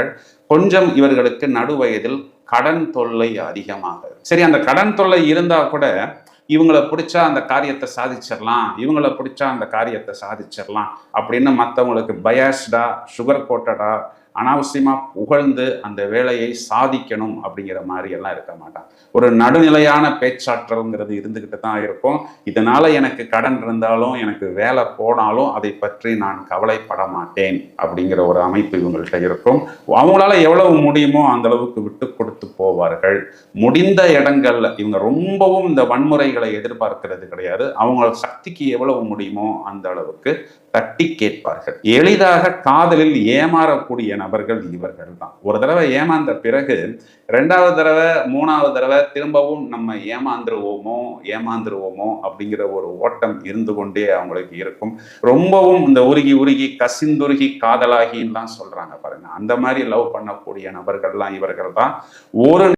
இருக்கிறார்கள் கொஞ்சம் இவர்களுக்கு நடுவயதில் கடன் தொல்லை அதிகமாக. சரி அந்த கடன் தொல்லை இருந்தா கூட இவங்களை பிடிச்சா அந்த காரியத்தை சாதிச்சிடலாம் இவங்களை பிடிச்சா அந்த காரியத்தை சாதிச்சிடலாம் அப்படின்னு மற்றவங்களுக்கு பயாஸ்டா சுகர் கோட்டடா அனாவசியமாக புகழ்ந்து அந்த வேலையை சாதிக்கணும் அப்படிங்கிற மாதிரி எல்லாம் இருக்க மாட்டான். ஒரு நடுநிலையான பேச்சாற்றல்ங்கிறது இருந்துக்கிட்டு தான் இருக்கும். இதனால எனக்கு கடன் இருந்தாலும் எனக்கு வேலை போனாலும் அதை பற்றி நான் கவலைப்பட மாட்டேன் அப்படிங்கிற ஒரு அமைப்பு இவங்கள்ட்ட இருக்கும். அவங்களால எவ்வளவு முடியுமோ அந்த அளவுக்கு விட்டு கொடுத்து போவார்கள். முடிந்த இடங்கள்ல இவங்க ரொம்பவும் இந்த வன்முறைகளை எதிர்பார்க்கிறது கிடையாது. அவங்க சக்திக்கு எவ்வளவு முடியுமோ அந்த அளவுக்கு தட்டி கேட்பார்கள். எளிதாக காதலில் ஏமாறக்கூடிய நபர்கள் இவர்கள் தான். ஒரு தடவை ஏமாந்த பிறகு ரெண்டாவது தடவை மூணாவது தடவை திரும்பவும் நம்ம ஏமாந்துருவோமோ ஏமாந்துருவோமோ அப்படிங்கிற ஒரு ஓட்டம் இருந்து கொண்டே அவங்களுக்கு இருக்கும். ரொம்பவும் இந்த உருகி உருகி கசிந்துருகி காதலாகின்லாம் சொல்றாங்க பாருங்க. அந்த மாதிரி லவ் பண்ணக்கூடிய நபர்கள்லாம் இவர்கள் தான். ஒரு